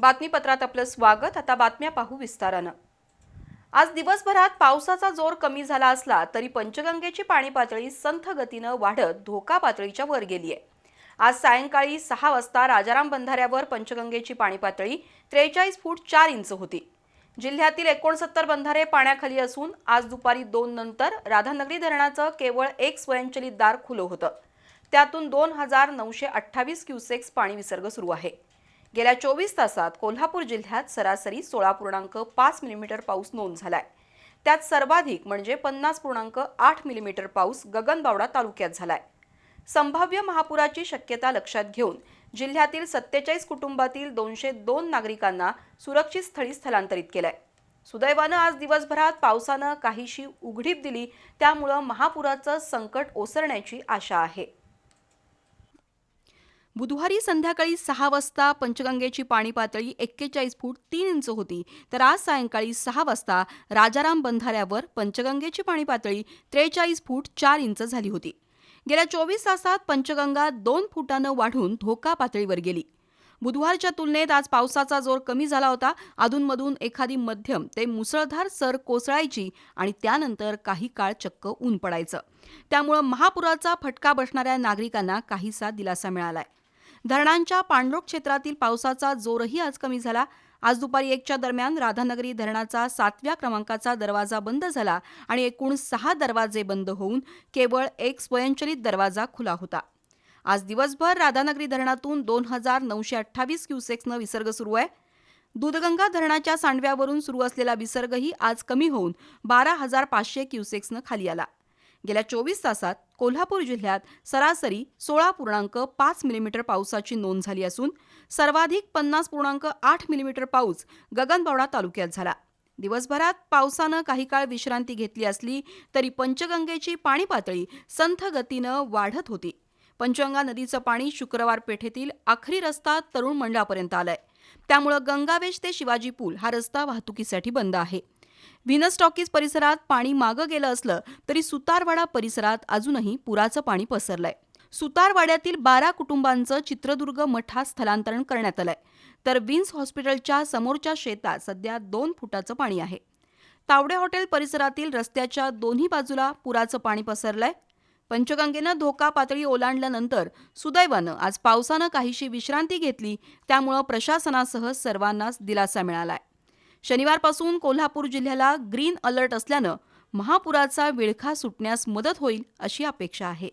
बातमीपत्रात आपलं स्वागत. आता बातम्या पाहू विस्तारानं. आज दिवसभरात पावसाचा जोर कमी झाला असला तरी पंचगंगेची पाणी पातळी संथ गतीनं वाढत धोका पातळीच्या वर गेली आहे आज सायंकाळी सहा वाजता राजाराम बंधाऱ्यावर पंचगंगेची पाणी पातळी त्रेचाळीस फूट चार इंच होती. जिल्ह्यातील एकोणसत्तर बंधारे पाण्याखाली असून आज दुपारी दोन नंतर राधानगरी धरणाचं केवळ एक स्वयंचलित दार खुलं होतं. त्यातून दोन हजार नऊशे अठ्ठावीस क्युसेक्स पाणी विसर्ग सुरू आहे. गेल्या चोवीस तासात कोल्हापूर जिल्ह्यात सरासरी सोळा पूर्णांक पाच मिलीमीटर पाऊस नोंद झालाय. त्यात सर्वाधिक म्हणजे पन्नास पूर्णांक आठ मिलीमीटर पाऊस गगनबावडा तालुक्यात झालाय. संभाव्य महापुराची शक्यता लक्षात घेऊन जिल्ह्यातील सत्तेचाळीस कुटुंबातील दोनशे दोन नागरिकांना सुरक्षित स्थळी स्थलांतरित केलंय. सुदैवानं आज दिवसभरात पावसानं काहीशी उघडीप दिली त्यामुळं महापुराचं संकट ओसरण्याची आशा आहे. बुधवारी संध्याकाळी सहा वाजता पंचगंगेची पाणी पातळी एक्केचाळीस फूट तीन इंच होती. तर आज सायंकाळी सहा वाजता राजाराम बंधाऱ्यावर पंचगंगेची पाणी पातळी त्रेचाळीस फूट चार इंच झाली होती. गेल्या चोवीस तासात पंचगंगा दोन फुटानं वाढून धोका पातळीवर गेली. बुधवारच्या तुलनेत आज पावसाचा जोर कमी झाला होता. अधूनमधून एखादी मध्यम ते मुसळधार सर कोसळायची आणि त्यानंतर काही काळ चक्क ऊन पडायचं. त्यामुळं महापुराचा फटका बसणाऱ्या नागरिकांना काहीसा दिलासा मिळालाय. धरणांच्या पाणलोट क्षेत्रातील पावसाचा जोरही आज कमी झाला. आज दुपारी एकच्या दरम्यान राधानगरी धरणाचा सातव्या क्रमांकाचा दरवाजा बंद झाला आणि एकूण सहा दरवाजे बंद होऊन केवळ एक स्वयंचलित दरवाजा खुला होता. आज दिवसभर राधानगरी धरणातून दोन हजार नऊशे अठ्ठावीस क्युसेक्सनं विसर्ग सुरू आहे. दूधगंगा धरणाच्या सांडव्यावरून सुरू असलेला विसर्गही आज कमी होऊन बारा हजार पाचशे क्युसेक्सनं खाली आला. गेल्या चोवीस तासात कोल्हापूर जिल्ह्यात सरासरी सोळा पूर्णांक पाच मिलीमीटर पावसाची नोंद झाली असून सर्वाधिक पन्नास पूर्णांक आठ मिलीमीटर पाऊस गगनबावडा तालुक्यात झाला. दिवसभरात पावसानं काही काळ विश्रांती घेतली असली तरी पंचगंगेची पाणी पातळी संथ गतीनं वाढत होती. पंचगंगा नदीचं पाणी शुक्रवार पेठेतील आखरी रस्ता तरुण मंडळापर्यंत आलाय. त्यामुळं गंगावेश ते शिवाजी पूल हा रस्ता वाहतुकीसाठी बंद आहे. व्हिनस टॉकीज परिसरात पाणी मागं गेलं असलं तरी सुतारवाडा परिसरात अजूनही पुराचं पाणी पसरलंय. सुतारवाड्यातील बारा कुटुंबांचं चित्रदुर्ग मठात स्थलांतरण करण्यात आलंय. तर विन्स हॉस्पिटलच्या समोरच्या शेतात सध्या दोन फुटाचं पाणी आहे. तावडे हॉटेल परिसरातील रस्त्याच्या दोन्ही बाजूला पुराचं पाणी पसरलंय. पंचगंगेनं धोका पातळी ओलांडल्यानंतर सुदैवानं आज पावसानं काहीशी विश्रांती घेतली त्यामुळं प्रशासनासह सर्वांनाच दिलासा मिळालाय. शनिवारपासून कोल्हापूर जिल्ह्याला ग्रीन अलर्ट असल्यानं महापुराचा विळखा सुटण्यास मदत होईल अशी अपेक्षा आहे.